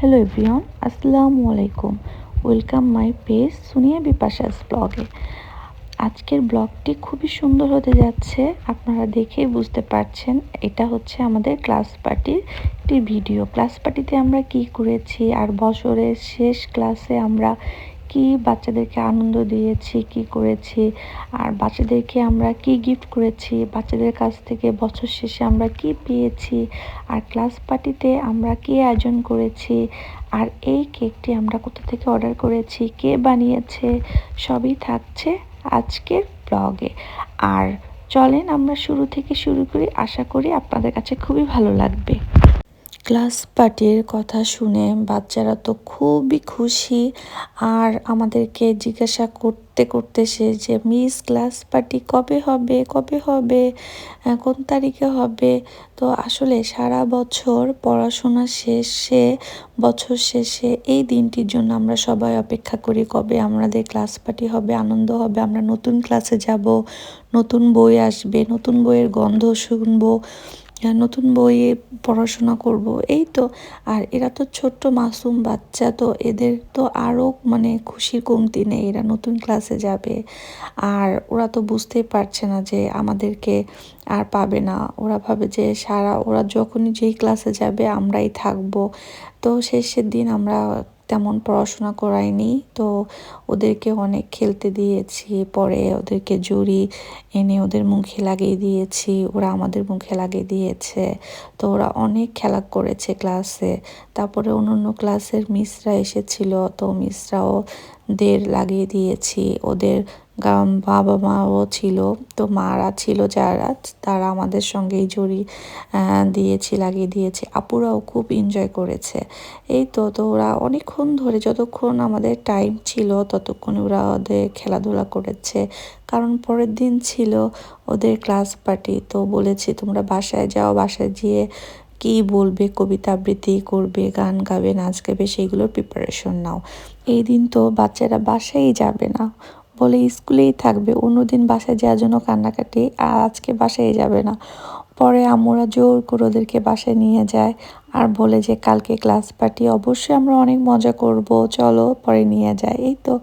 Hello everyone আসসালামু আলাইকুম welcome my page Sunia Bipasha's ব্লগে আজকের ব্লগটি খুবই সুন্দর হতে যাচ্ছে, আপনারা দেখেই বুঝতে পারছেন, এটা হচ্ছে আমাদের ক্লাস পার্টির একটি ভিডিও ক্লাস পার্টিতে আমরা কি করেছি, আর বছরের শেষ ক্লাসে আমরা কি বাচ্চাদেরকে আনন্দ দিয়েছি, কি করেছি, আর বাচ্চাদেরকে আমরা কি গিফট করেছি, বাচ্চাদের কাছ থেকে বছর শেষে আমরা কি পেয়েছি, আর ক্লাস পার্টিতে আমরা কি আয়োজন করেছি, আর এই কেকটি আমরা কোথা থেকে অর্ডার করেছি, কে বানিয়েছে, সবই থাকছে আজকের ব্লগে আর চলেন আমরা শুরু থেকে শুরু করি, আশা করি আপনাদের কাছে খুবই ভালো লাগবে। ক্লাস পার্টির কথা শুনে বাচ্চারা তো খুবই খুশি আর আমাদেরকে জিজ্ঞাসা করতে করতে সে যে, মিস, ক্লাস পার্টি কবে হবে? কবে হবে? কোন তারিখে হবে? তো আসলে সারা বছর পড়াশোনা শেষে, বছর শেষে এই দিনটির জন্য আমরা সবাই অপেক্ষা করি, কবে আমাদের ক্লাস পার্টি হবে, আনন্দ হবে, আমরা নতুন ক্লাসে যাব, নতুন বই আসবে, নতুন বইয়ের গন্ধ শুনব। নতুন বইয়ে পড়াশোনা করব। এই তো, আর এরা তো ছোট্ট মাসুম বাচ্চা, তো এদের তো আরও মানে খুশির কমতি নেই, এরা নতুন ক্লাসে যাবে। আর ওরা তো বুঝতেই পারছে না যে আমাদেরকে আর পাবে না। ওরা ভাবে যে সারা, ওরা যখনই যেই ক্লাসে যাবে, আমরাই থাকব। তো শেষের দিন আমরা তেমন পড়াশোনা করাইনি তো ওদেরকে অনেক খেলতে দিয়েছি, পরে ওদেরকে জুড়ি এনে ওদের মুখে লাগিয়ে দিয়েছি, ওরা আমাদের মুখে লাগিয়ে দিয়েছে। তো ওরা অনেক খেলা করেছে ক্লাসে। তারপরে অন্য অন্য ক্লাসের মিসরা এসেছিল, তো মিসরাও দের লাগিয়ে দিয়েছি। ওদের বাবা মাও ছিল, তো মারা ছিল যারা, তারা আমাদের সঙ্গে এই জড়ি দিয়েছি, লাগিয়ে দিয়েছে। আপুরাও খুব এনজয় করেছে। এই তো তো ওরা অনেকক্ষণ ধরে, যতক্ষণ আমাদের টাইম ছিল, ততক্ষণ ওরা ওদের খেলাধুলা করেছে। কারণ পরের দিন ছিল ওদের ক্লাস পার্টি তো বলেছি, তোমরা বাসায় যাও, বাসায় গিয়ে কি বলবে, কবিতা আবৃত্তি করবে, গান গাবে, নাচ গাবে, সেইগুলোর প্রিপারেশন নাও। এই দিন তো বাচ্চারা বাসায় যাবে না। বলে স্কুলেই থাকবে। অন্যদিন বাসায় যাওয়ার জন্য কান্নাকাটি আর আজকে বাসায় যাবে না। পরে আমরা জোর করে ওদেরকে বাসায় নিয়ে যায় আর বলে যে, কালকে ক্লাস পার্টি, অবশ্যই আমরা অনেক মজা করব। চলো পরে নিয়ে যায় এই তো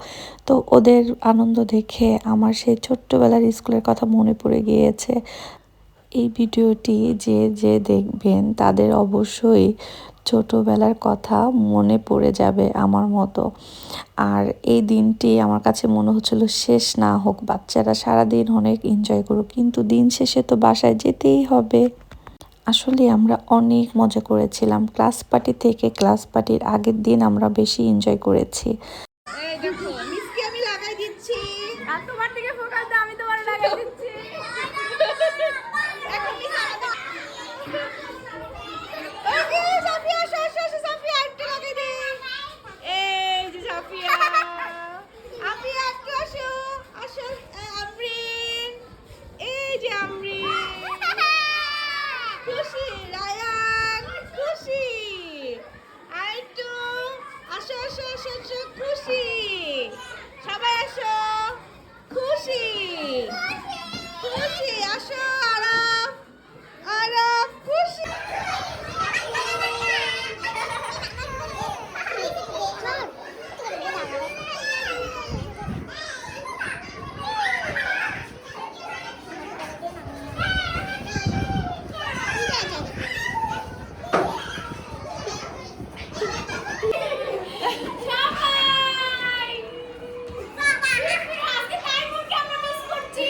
তো ওদের আনন্দ দেখে আমার সেই ছোট্টবেলার স্কুলের কথা মনে পড়ে গিয়েছে। এই ভিডিওটি যে যে দেখবেন তাদের অবশ্যই ছোটোবেলার কথা মনে পড়ে যাবে আমার মতো। আর এই দিনটি আমার কাছে মনে হচ্ছিল শেষ না হোক, বাচ্চারা সারাদিন অনেক এনজয় করুক, কিন্তু দিন শেষে তো বাসায় যেতেই হবে। আসলে আমরা অনেক মজা করেছিলাম, ক্লাস পার্টি থেকে ক্লাস পার্টির আগের দিন আমরা বেশি এনজয় করেছি আমি লাগাই দিচ্ছি আর তোমার দিকে ফোকাস দাও আমি তোমার লাগাই দিচ্ছি এখন মিস আমাদের ওকে সাফিয়া আসো আসো আসো সাফিয়া একটু লাগাই দে এই যে সাফিয়া আফিয়া একটু আসো আসো আহ, আমরিন এই যে আমরিন খুশি রায়ান খুশি আইটু আসো আসো আসো আসো খুশি সবাই আসো খুশি খুশি আসো আরাম আরাম খুশি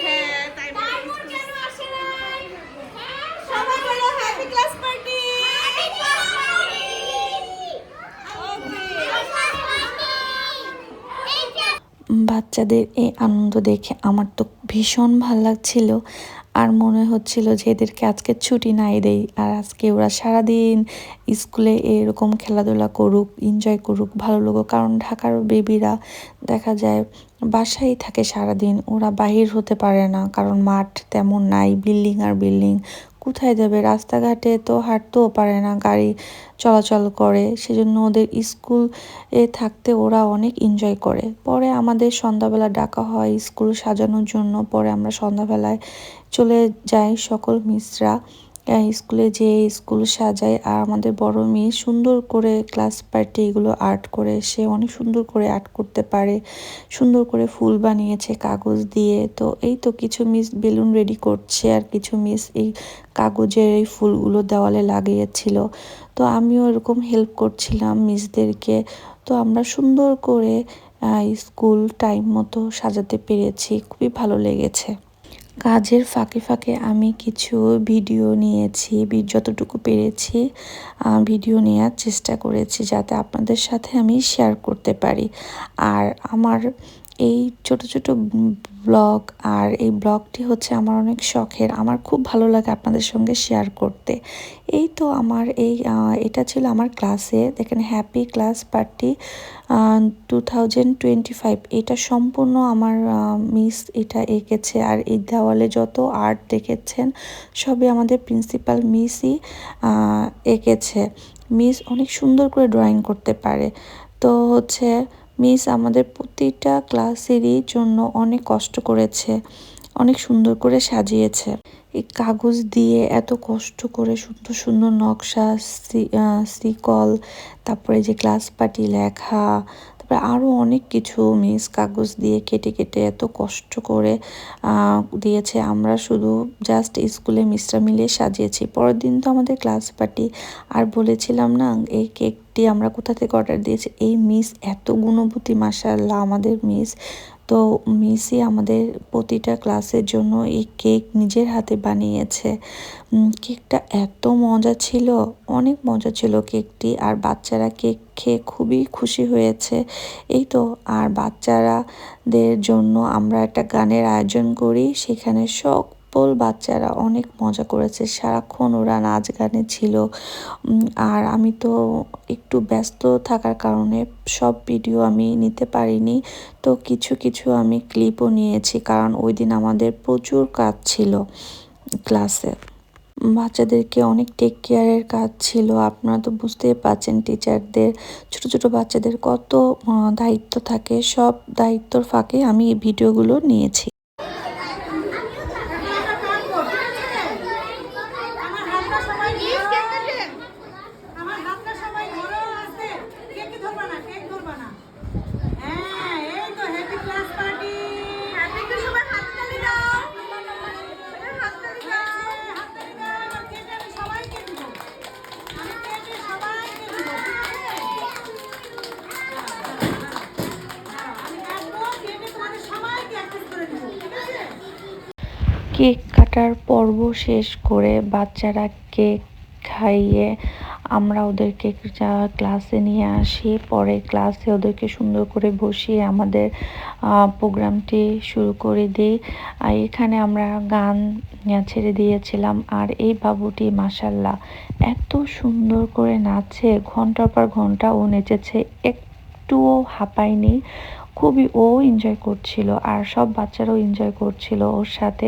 হ্যাঁ তাই সবাই বলো হ্যাপি ক্লাস পার্টি বাচ্চাদের এই আনন্দ দেখে আমার তো ভীষণ ভালো লাগছিল। আর মনে হচ্ছিল যে এদেরকে আজকে ছুটি নাই দেই, আর আজকে ওরা সারাদিন স্কুলে এরকম খেলাধুলা করুক এনজয় করুক, ভালো লাগুক। কারণ ঢাকার বেবিরা দেখা যায় বাসায় থাকে সারাদিন, ওরা বাহির হতে পারে না। কারণ মাঠ তেমন নাই বিল্ডিং আর বিল্ডিং কোথায় যাবে? রাস্তাঘাটে তো হাঁটতেও পারে না, গাড়ি চলাচল করে। সেজন্য ওদের স্কুল এ থাকতে ওরা অনেক এনজয় করে। পরে আমাদের সন্ধ্যাবেলা ডাকা হয় স্কুল সাজানোর জন্য। পরে আমরা সন্ধ্যাবেলায় চলে যাই সকল মিসরা। স্কুলে যে স্কুল সাজায় আর আমাদের বড় মেয়ে সুন্দর করে ক্লাস পার্টি এগুলো আর্ট করে, সে অনেক সুন্দর করে আর্ট করতে পারে, সুন্দর করে ফুল বানিয়েছে, কাগজ দিয়ে, তো এই তো কিছু মিস বেলুন রেডি করছে আর কিছু মিস এই কাগজের এই ফুলগুলো দেওয়ালে লাগিয়েছিল। তো আমিও এরকম হেল্প করছিলাম মিসদেরকে তো আমরা সুন্দর করে স্কুল টাইম মতো সাজাতে পেরেছি, খুবই ভালো লেগেছে। কাজের ফাঁকে ফাঁকে আমি কিছু ভিডিও নিয়েছি যতটুকু পেরেছি ভিডিও নেওয়ার চেষ্টা করেছি যাতে আপনাদের সাথে আমি শেয়ার করতে পারি। আর আমার এই ছোট ছোট ব্লগ আর এই ব্লগটি হচ্ছে আমার অনেক শখের। আমার খুব ভালো লাগে আপনাদের সঙ্গে শেয়ার করতে। এই তো আমার এই এটা ছিল আমার ক্লাসে দেখেন happy class party two thousand twenty five এটা সম্পূর্ণ আমার মিস এটা এঁকেছে। আর এই দেওয়ালে যত আর্ট দেখেছেন, সবই আমাদের প্রিন্সিপাল মিসই এঁকেছে। মিস অনেক সুন্দর করে ড্রয়িং করতে পারে। তো হচ্ছে মিস আমাদের প্রতিটা ক্লাসেরই জন্য অনেক কষ্ট করেছে, অনেক সুন্দর করে সাজিয়েছে। এই কাগজ দিয়ে এত কষ্ট করে সুন্দর সুন্দর নকশা সিকল তারপরে যে ক্লাস পার্টি লেখা তারপরে আরও অনেক কিছু মিস কাগজ দিয়ে কেটে কেটে এত কষ্ট করে দিয়েছে। আমরা শুধু জাস্ট স্কুলে মিসরা মিলিয়ে সাজিয়েছি। পরের দিন তো আমাদের ক্লাস পার্টি আর বলেছিলাম না, এই কেকটি আমরা কোথা থেকে অর্ডার দিয়েছি? এই মিস এত গুণবতী মাসাল্লাহ আমাদের মিস তো মিসই আমাদের প্রতিটা ক্লাসের জন্য এই কেক নিজের হাতে বানিয়েছে। কেকটা এত মজা ছিল, অনেক মজা ছিল কেকটি আর বাচ্চারা কেক খেয়ে খুবই খুশি হয়েছে। এই তো, আর বাচ্চারাদের জন্য আমরা একটা গানের আয়োজন করি। সেখানে সকল বাচ্চারা অনেক মজা করেছে। সারাক্ষণ ওরা নাচ গানে ছিল। আর আমি তো একটু ব্যস্ত থাকার কারণে সব ভিডিও আমি নিতে পারিনি। তো কিছু কিছু আমি ক্লিপও নিয়েছি, কারণ ওই দিন আমাদের প্রচুর কাজ ছিল ক্লাসে। বাচ্চাদেরকে অনেক টেক কেয়ারের কাজ ছিল। আপনারা তো বুঝতেই পারছেন টিচারদের ছোট ছোট বাচ্চাদের কত দায়িত্ব থাকে। সব দায়িত্বর ফাঁকে আমি এই ভিডিওগুলো নিয়েছি। কেক কাটার পর্ব শেষ করে বাচ্চারা কেক খাইয়ে আমরা ওদেরকে ক্লাসে নিয়ে আসি পরে ক্লাসে ওদেরকে সুন্দর করে বসিয়ে আমাদের প্রোগ্রামটি শুরু করে দিই। আর এখানে আমরা গান ছেড়ে দিয়েছিলাম। আর এই বাবুটি মাসাল্লাহ এত সুন্দর করে নাচে। ঘণ্টার পর ঘণ্টা ও নেচেছে। একটুও হাঁপায়নি। খুবই ও এনজয় করছিল আর সব বাচ্চারাও এনজয় করছিল ওর সাথে।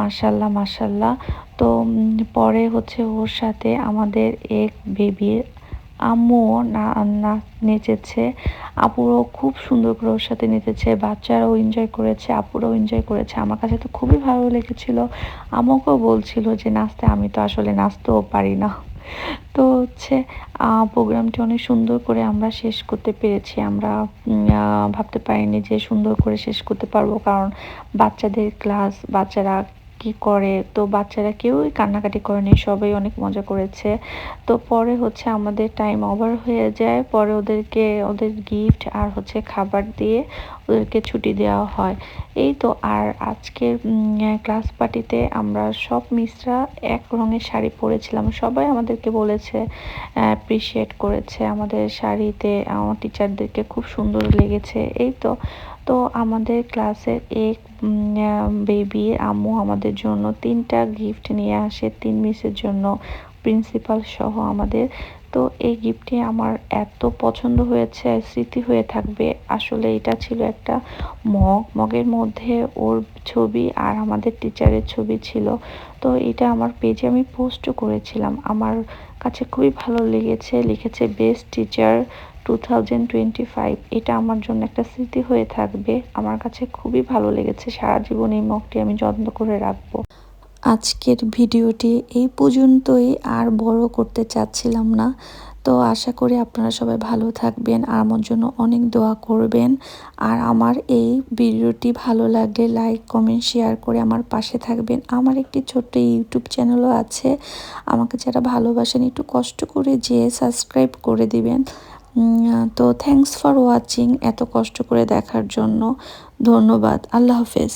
মাসাল্লাহ মাসাল্লাহ তো পরে হচ্ছে ওর সাথে আমাদের এক বেবির আম্মুও না নেচেছে। আপুরও খুব সুন্দর করে ওর সাথে নেচেছে, বাচ্চারাও এনজয় করেছে, আপুরাও এনজয় করেছে। আমার কাছে তো খুবই ভালো লেগেছিল। আমাকেও বলছিল যে, নাচতে আমি তো আসলে নাচতেও পারি না। তো হচ্ছে প্রোগ্রামটি অনেক সুন্দর করে আমরা শেষ করতে পেরেছি। আমরা ভাবতে পারিনি যে সুন্দর করে শেষ করতে পারব। কারণ বাচ্চাদের ক্লাস বাচ্চারা কি করে? তো বাচ্চারা কেউই কান্নাকাটি করেনি, সবাই অনেক মজা করেছে। তো পরে হচ্ছে আমাদের টাইম ওভার হয়ে যায়, পরে ওদেরকে, ওদের গিফট আর হচ্ছে খাবার দিয়ে ওদেরকে ছুটি দেওয়া হয়। এই তো আর আজকের ক্লাস পার্টিতে আমরা সব মিসরা এক রঙের শাড়ি পরেছিলাম। সবাই আমাদেরকে বলেছে অ্যাপ্রিসিয়েট করেছে। আমাদের শাড়িতে, আমার টিচারদেরকে খুব সুন্দর লেগেছে। এই তো তো আমাদের ক্লাসের এক বেবি আম্মু আমাদের জন্য তিনটা গিফট নিয়ে আসে, তিন মিসের জন্য প্রিন্সিপাল সহ আমাদের। তো এই গিফটটি আমার এত পছন্দ হয়েছে স্মৃতি হয়ে থাকবে। আসলে এটা ছিল একটা মগ। মগের মধ্যে ওর ছবি আর আমাদের টিচারের ছবি ছিল। তো এটা আমার পেজে আমি পোস্টও করেছিলাম। আমার কাছে খুবই ভালো লেগেছে, লিখেছে best teacher two thousand twenty five এটা আমার জন্য একটা স্মৃতি হয়ে থাকবে। আমার কাছে খুবই ভালো লেগেছে। সারা জীবন এই মগটি আমি যত্ন করে রাখব। আজকের ভিডিওটি এই পর্যন্তই। আর বড় করতে চাচ্ছিলাম না। তো আশা করি আপনারা সবাই ভালো থাকবেন, আর আমার জন্য অনেক দোয়া করবেন। আর আমার এই ভিডিওটি ভালো লাগলে লাইক কমেন্ট শেয়ার করে আমার পাশে থাকবেন। আমার একটি ছোট্ট ইউটিউব চ্যানেলও আছে। আমাকে যারা ভালোবাসেন একটু কষ্ট করে যেয়ে সাবস্ক্রাইব করে দিবেন। তো থ্যাংকস ফর ওয়াচিং এত কষ্ট করে দেখার জন্য। ধন্যবাদ। আল্লাহ হাফেজ।